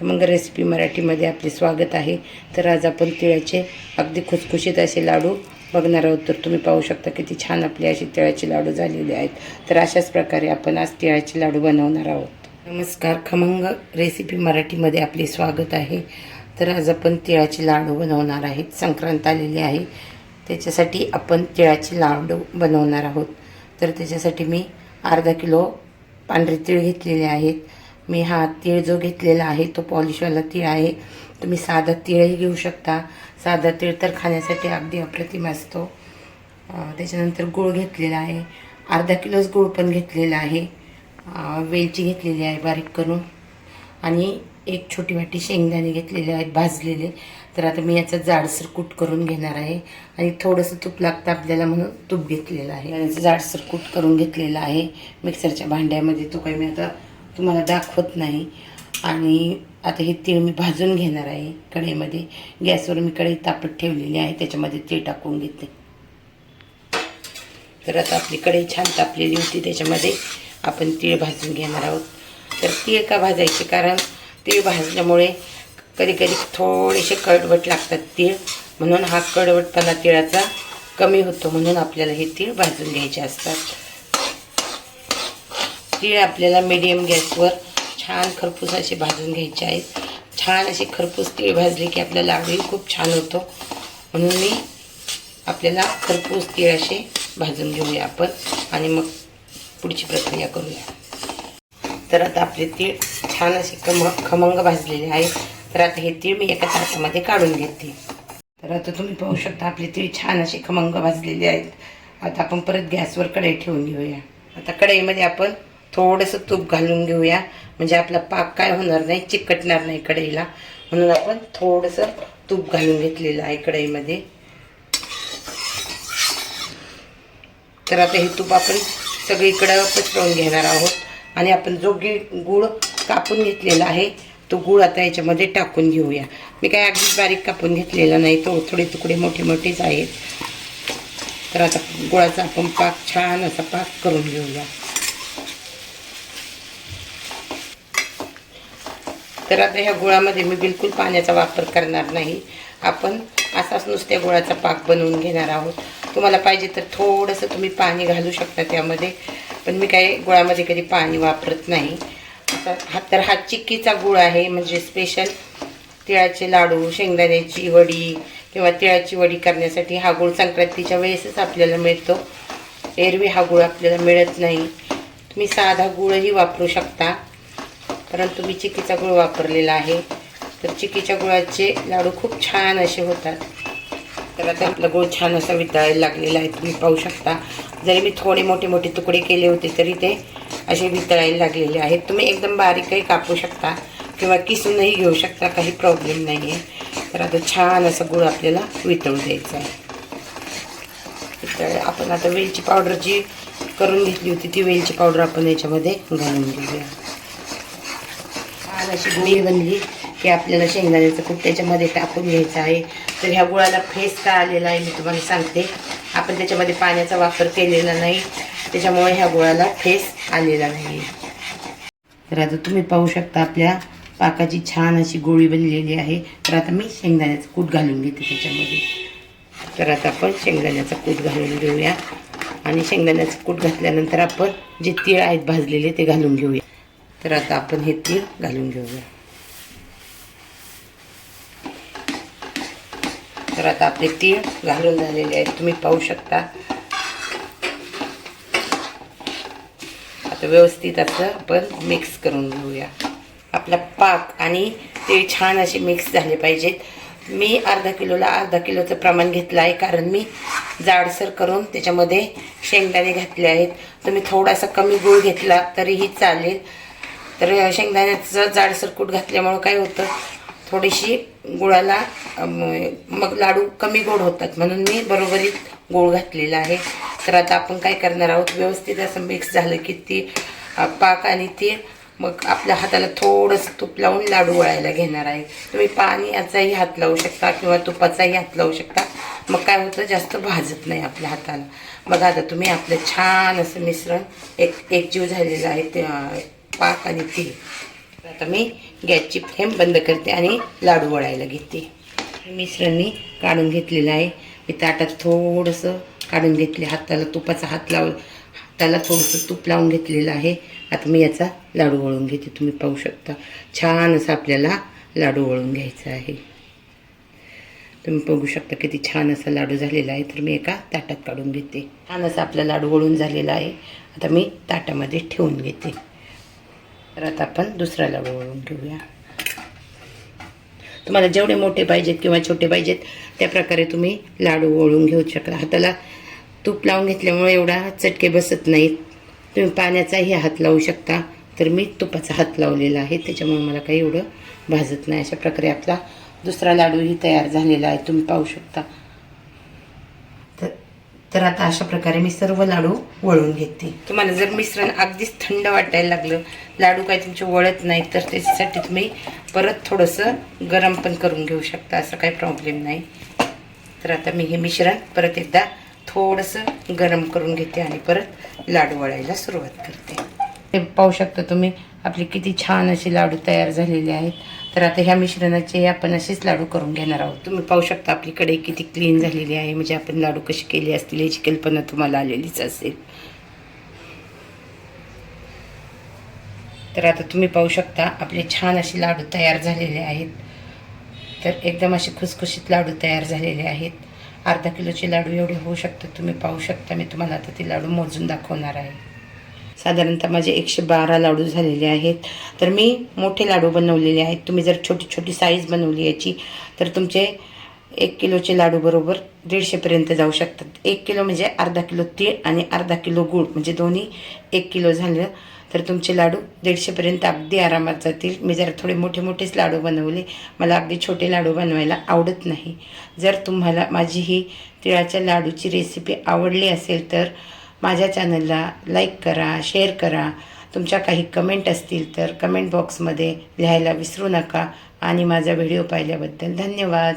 खमंग रेसिपी मराठीमध्ये आपले स्वागत आहे. तर आज आपण तिळाचे अगदी खुसखुशीत असे लाडू बघणार आहोत. तर तुम्ही पाहू शकता किती छान आपले असे तिळाचे लाडू झालेले आहेत. तर अशाच प्रकारे आपण आज तिळाचे लाडू बनवणार आहोत. नमस्कार खमंग रेसिपी मराठीमध्ये आपले स्वागत आहे. तर आज आपण तिळाचे लाडू बनवणार आहेत. संक्रांत आलेली आहे. त्याच्यासाठी आपण तिळाचे लाडू बनवणार आहोत. तर त्याच्यासाठी मी अर्धा किलो पांढरे तीळ घेतलेले आहेत. मी हा तीळ जो घेतलेला आहे तो पॉलिशवाला तीळ आहे. तुम्ही साधा तीळही घेऊ शकता. साधा तीळ तर खाण्यासाठी अगदी अप्रतिम असतो. त्याच्यानंतर गूळ घेतलेला आहे. अर्धा किलोच गूळ पण घेतलेला आहे. वेलची घेतलेली आहे बारीक करून. आणि एक छोटी वाटी शेंगदाणे घेतलेले आहेत भाजलेले. तर आता मी याचा जाडसर कूट करून घेणार आहे. आणि थोडंसं तूप लागतं आपल्याला म्हणून तूप घेतलेलं आहे. याचं जाडसर कूट करून घेतलेलं आहे. मिक्सरच्या भांड्यामध्ये तो काही मी आता तुम्हाला दाखवत नाही. आणि आता हे तीळ मी भाजून घेणार आहे कढईमध्ये. गॅसवर मी कढई तापत ठेवलेली आहे त्याच्यामध्ये तीळ टाकून घेते. तर आता आपली कढई छान तापलेली होती त्याच्यामध्ये आपण तीळ भाजून घेणार आहोत. तर तीळ का भाजायचे? कारण तीळ भाजल्यामुळे कधी कधी थोडेसे कडवट लागतात तीळ. म्हणून हा कडवटपणा तिळाचा कमी होतो म्हणून आपल्याला हे तीळ भाजून घ्यायचे असतात. तीळ आपल्याला मिडियम गॅसवर छान खरपूस असे भाजून घ्यायचे आहेत. छान असे खरपूस तीळ भाजले की आपला लाडूही खूप छान होतो. म्हणून मी आपल्याला खरपूस तीळ असे भाजून घेऊया आपण आणि मग पुढची प्रक्रिया करूया. तर आता आपले तीळ छान असे कम खमंग भाजलेले आहेत. तर आता हे तीळ मी एका ताटामध्ये काढून घेते. तर आता तुम्ही पाहू शकता आपले तीळ छान असे खमंग भाजलेले आहेत. आता आपण परत गॅसवर कढई ठेवून घेऊया. आता कढईमध्ये आपण थोडंसं तूप घालून घेऊया. म्हणजे आपला पाक काय होणार नाही चिकटणार नाही कढईला. म्हणून आपण थोडंसं तूप घालून घेतलेलं आहे कढईमध्ये. तर आता हे तूप आपण सगळीकडं पसरवून घेणार आहोत. आणि आपण जो गी गूळ कापून घेतलेला आहे तो गूळ आता याच्यामध्ये टाकून घेऊया. मी काय अगदीच बारीक कापून घेतलेला नाही तो थोडे तुकडे मोठे मोठेच आहेत. तर आता गुळाचा आपण पाक छान असा पाक करून घेऊया. तर आता ह्या गुळामध्ये मी बिलकुल पाण्याचा वापर करणार नाही. आपण असाच नुसत्या गुळाचा पाक बनवून घेणार आहोत. तुम्हाला पाहिजे तर थोडंसं तुम्ही पाणी घालू शकता त्यामध्ये पण मी काही गुळामध्ये कधी पाणी वापरत नाही. आता हा तर हा चिक्कीचा गुळ आहे म्हणजे स्पेशल तिळाचे लाडू शेंगदाण्याची वडी किंवा तिळाची वडी करण्यासाठी हा गुळ संक्रांतीच्या वेळेसच आपल्याला मिळतो. एरवी हा गुळ आपल्याला मिळत नाही. तुम्ही साधा गुळही वापरू शकता. परंतु मी चिकीचा गुळ वापरलेला आहे. तर चिकीच्या गुळाचे लाडू खूप छान असे होतात. तर आता आपला गुळ छान असा वितळायला लागलेला आहे. तुम्ही पाहू शकता. जरी मी थोडे मोठे मोठे तुकडे केले होते तरी ते असे वितळायला लागलेले आहेत. तुम्ही एकदम बारीकही कापू शकता किंवा किसूनही घेऊ शकता. काही प्रॉब्लेम नाही आहे तर आता छान असा गुळ आपल्याला वितळू द्यायचा आहे. आपण आता वेलची पावडर जी करून घेतली होती ती वेलची पावडर आपण याच्यामध्ये घालून घेऊया. छान अशी गोळी बनली की आपल्याला शेंगदाण्याचं कूट त्याच्यामध्ये टाकून घ्यायचं आहे. तर ह्या गुळाला फेस का आलेला आहे मी तुम्हाला सांगते. आपण त्याच्यामध्ये पाण्याचा वापर केलेला नाही. त्याच्यामुळे ह्या गुळाला फेस आलेला नाही. तर आता तुम्ही पाहू शकता आपल्या पाकाची छान अशी गोळी बनलेली आहे. तर आता मी शेंगदाण्याचं कूट घालून घेते त्याच्यामध्ये. तर आता आपण शेंगदाण्याचा कूट घालून घेऊया. आणि शेंगदाण्याचं कूट घातल्यानंतर आपण जे तीळ आहेत भाजलेले ते घालून घेऊया. तर आता आपण हे तीळ घालून घेऊया. तर आता आपले तीळ घालून झालेले आहेत. तुम्ही पाहू शकता. आता व्यवस्थित असं आपण मिक्स करून घेऊया. आपला पाक आणि तीळ छान असे मिक्स झाले पाहिजेत. मी अर्धा किलोला अर्धा किलोचं प्रमाण घेतलं आहे कारण मी जाडसर करून त्याच्यामध्ये शेंगदाणे घातले आहेत. तुम्ही थोडासा कमी गूळ घेतला तरीही चालेल. तर शेंगदाण्याचं जाडसर कूट घातल्यामुळं काय होतं? थोडीशी गुळाला मग लाडू कमी गोड होतात. म्हणून मी बरोबरीत गोळ घातलेला आहे. तर आता आपण काय करणार आहोत? व्यवस्थित असं मिक्स झालं की ती पाक आणि ती मग आपल्या हाताला थोडंसं तूप लावून लाडू वळायला घेणार आहे. तुम्ही पाणी याचाही हात लावू शकता किंवा तुपाचाही हात लावू शकता. मग काय होतं? जास्त भाजत नाही आपल्या हाताला. बघा आता तुम्ही आपलं छान असं मिश्रण एक एकजीव झालेलं आहे. ते पाक आणि तीळ आता मी गॅसची फ्लेम बंद करते आणि लाडू वळायला घेते. मिश्रण मी काढून घेतलेलं आहे. मी ताटात थोडंसं काढून घेतले. हाताला तुपाचा हात लाव हाताला थोडंसं तूप लावून घेतलेलं आहे. आता मी याचा लाडू वळून घेते. तुम्ही पाहू शकता. छान असं आपल्याला लाडू वळून घ्यायचा आहे. तुम्ही बघू शकता किती छान असा लाडू झालेला आहे. तर मी एका ताटात काढून घेते. छान असा आपला लाडू वळून झालेला आहे. आता मी ताटामध्ये ठेवून घेते. तर आता आपण दुसरा लाडू वळून घेऊया. तुम्हाला जेवढे मोठे पाहिजेत किंवा छोटे पाहिजेत त्या प्रकारे तुम्ही लाडू वळून घेऊ शकता. हाताला तूप लावून घेतल्यामुळे एवढा चटके बसत नाहीत. तुम्ही पाण्याचाही हात लावू शकता. तर मी तुपाचा हात लावलेला आहे. त्याच्यामुळे मला काही एवढं भाजत नाही. अशा प्रकारे आपला दुसरा लाडूही तयार झालेला आहे. तुम्ही पाहू शकता. तर तर आता अशा प्रकारे मी सर्व लाडू वळून घेते. तुम्हाला जर मिश्रण अगदीच थंड वाटायला लागलं लाडू काही तुमचे वळत नाही तर त्याच्यासाठी तुम्ही परत थोडंसं गरम पण करून घेऊ शकता असं काही प्रॉब्लेम नाही. तर आता मी हे मिश्रण परत एकदा थोडंसं गरम करून घेते आणि परत लाडू वळायला सुरुवात करते. हे पाहू शकता तुम्ही आपली किती छान असे लाडू तयार झालेले आहेत. तर आता ह्या मिश्रणाचे आपण असेच लाडू करून घेणार आहोत. तुम्ही पाहू शकता आपली कढई किती क्लीन झालेली आहे. म्हणजे आपण लाडू कसे केले असतील याची कल्पना तुम्हाला आलेलीच असेल. तर आता तुम्ही पाहू शकता आपले छान असे लाडू तयार झालेले आहेत. तर एकदम असे खुसखुशीत लाडू तयार झालेले आहेत. अर्धा किलोचे लाडू एवढे होऊ शकतात तुम्ही पाहू शकता. मी तुम्हाला आता ते लाडू मोजून दाखवणार आहे. साधारणतः माझे एकशे बारा लाडू झालेले आहेत. तर मी मोठे लाडू बनवलेले आहेत. तुम्ही जर छोटी छोटी साईज बनवली याची तर तुमचे एक किलोचे लाडू बरोबर दीडशेपर्यंत जाऊ शकतात. एक किलो म्हणजे अर्धा किलो तीळ आणि अर्धा किलो गूळ म्हणजे दोन्ही एक किलो झालं. तर तुमचे लाडू दीडशेपर्यंत अगदी आरामात जातील. मी जरा थोडे मोठे मोठेच लाडू बनवले. मला अगदी छोटे लाडू बनवायला आवडत नाही. जर तुम्हाला माझी ही तिळाच्या लाडूची रेसिपी आवडली असेल तर माझ्या चॅनलला लाईक करा शेअर करा. तुमच्या काही कमेंट असतील तर कमेंट बॉक्समध्ये लिहायला विसरू नका. आणि माझा व्हिडिओ पाहिल्याबद्दल धन्यवाद.